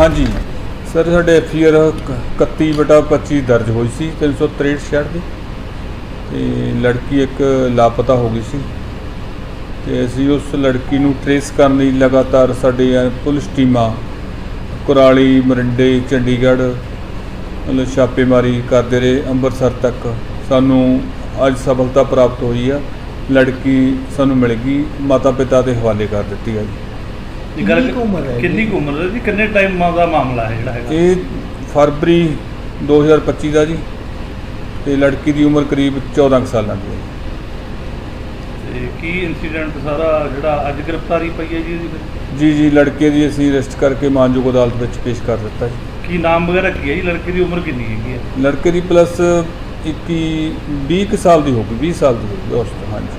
ਹਾਂਜੀ। ਸਰ, ਸਾਡੇ ਐਫਆਰ 31 ਬਟਾ 25 ਦਰਜ ਹੋਈ ਸੀ 363 ਛਿਆਹਠ ਦੀ। ਤੇ ਲੜਕੀ ਇੱਕ ਲਾਪਤਾ ਹੋ ਗਈ ਸੀ। ਤੇ ਅਸੀਂ ਉਸ ਲੜਕੀ ਨੂੰ ਟਰੇਸ ਕਰਨ ਲਈ ਲਗਾਤਾਰ ਸਾਡੇ ਪੁਲਿਸ ਟੀਮਾਂ, ਕੁਰਾਲੀ, ਮਰਿੰਡੇ, ਚੰਡੀਗੜ੍ਹ, ਮਤਲਬ ਛਾਪੇਮਾਰੀ ਕਰਦੇ ਰਹੇ ਅੰਮ੍ਰਿਤਸਰ ਤੱਕ। ਸਾਨੂੰ ਅੱਜ ਸਫਲਤਾ ਪ੍ਰਾਪਤ ਹੋਈ ਆ। ਲੜਕੀ ਸਾਨੂੰ ਮਿਲ ਗਈ ਮਾਤਾ ਪਿਤਾ ਦੇ ਹਵਾਲੇ ਕਰ ਦਿੱਤੀ ਆ ਜੀ। ਇਹ ਗੱਲ ਕਿੰਨੀ ਕੁ ਉਮਰ ਹੈ ਕਿੰਨੀ ਕੁ ਉਮਰ ਹੈ ਜੀ? ਕਿੰਨੇ ਟਾਈਮ ਦਾ ਮਾਮਲਾ ਹੈ ਜਿਹੜਾ ਹੈਗਾ? ਇਹ ਫਰਵਰੀ 2025 ਦਾ ਜੀ। ਤੇ ਲੜਕੀ ਦੀ ਉਮਰ ਕਰੀਬ 14 ਕੁ ਸਾਲਾਂ ਦੀ ਹੈ ਤੇ ਕੀ ਇਨਸੀਡੈਂਟ ਸਾਰਾ ਜਿਹੜਾ ਅੱਜ ਗ੍ਰਿਫਤਾਰੀ ਪਈ ਹੈ ਜੀ ਇਹਦੀ ਫਿਰ? ਜੀ ਜੀ ਲੜਕੇ ਦੀ ਅਸੀਂ ਅਰੈਸਟ ਕਰਕੇ ਮਾਨਯੋਗ ਅਦਾਲਤ ਵਿੱਚ ਪੇਸ਼ ਕਰ ਦਿੱਤਾ ਜੀ। ਕੀ ਨਾਮ ਵਗੈਰਾ ਕੀ ਹੈ ਜੀ? ਲੜਕੀ ਦੀ ਉਮਰ ਕਿੰਨੀ ਹੈਗੀ ਹੈ? ਲੜਕੇ ਦੀ ਪਲੱਸ 21 20 ਕੁ ਸਾਲ ਦੀ ਹੋਊਗੀ 20 ਸਾਲ ਦੀ ਹੋਊਗੀ ਉਸ ਤੋਂ ਹਾਂਜੀ।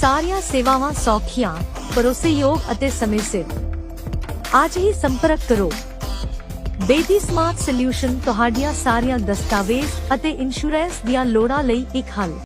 ਸਾਰੀਆਂ ਸੇਵਾਵਾਂ ਸੌਖੀਆਂ, ਭਰੋਸੇਯੋਗ ਅਤੇ ਸਮੇਂ ਸਿਰ ਅੱਜ ਹੀ ਸੰਪਰਕ ਕਰੋ। ਬੇਦੀ ਸਮਾਰਟ ਸੋਲਿਊਸ਼ਨ ਤੁਹਾਡੀਆਂ ਸਾਰੀਆਂ ਦਸਤਾਵੇਜ਼ ਅਤੇ ਇੰਸ਼ੋਰੈਂਸ ਦੀਆਂ ਲੋੜਾਂ ਲਈ ਇੱਕ ਹੱਲ।